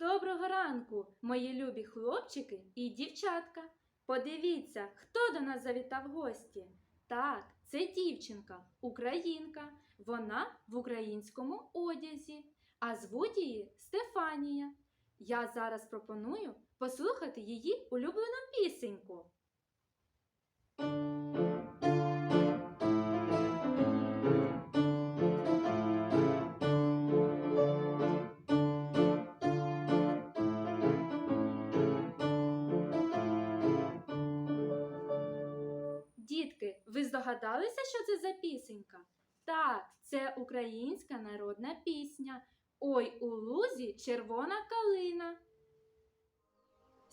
Доброго ранку, мої любі хлопчики і дівчатка. Подивіться, хто до нас завітав гості. Так, це дівчинка, українка. Вона в українському одязі, а звуть її Стефанія. Я зараз пропоную послухати її улюблену пісеньку. Здогадалися, що це за пісенька? Так, це українська народна пісня. Ой у лузі червона калина.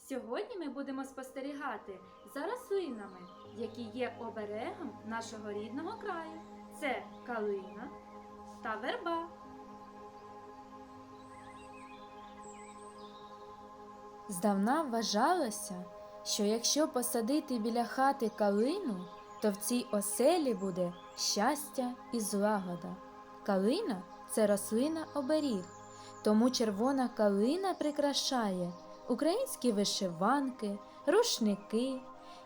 Сьогодні ми будемо спостерігати за рослинами, які є оберегом нашого рідного краю. Це калина та верба. Здавна вважалося, що якщо посадити біля хати калину, то в цій оселі буде щастя і злагода. Калина це рослина оберіг, тому червона калина прикрашає українські вишиванки, рушники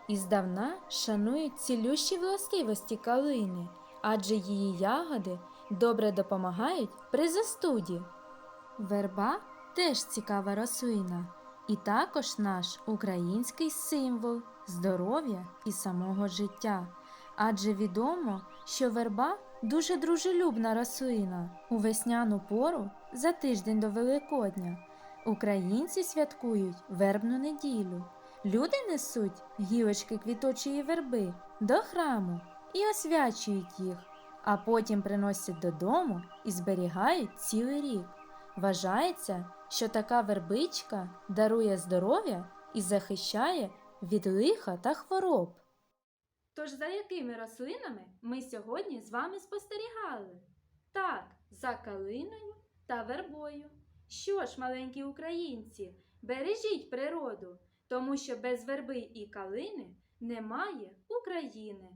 і здавна шанують цілющі властивості калини, адже її ягоди добре допомагають при застуді. Верба теж цікава рослина. І також наш український символ здоров'я і самого життя. Адже відомо, що верба дуже дружелюбна рослина. У весняну пору за тиждень до Великодня українці святкують вербну неділю. Люди несуть гілочки квіточої верби до храму і освячують їх, а потім приносять додому і зберігають цілий рік. Вважається, що така вербичка дарує здоров'я і захищає від лиха та хвороб. Тож за якими рослинами ми сьогодні з вами спостерігали? Так, за калиною та вербою. Що ж, маленькі українці, бережіть природу, тому що без верби і калини немає України.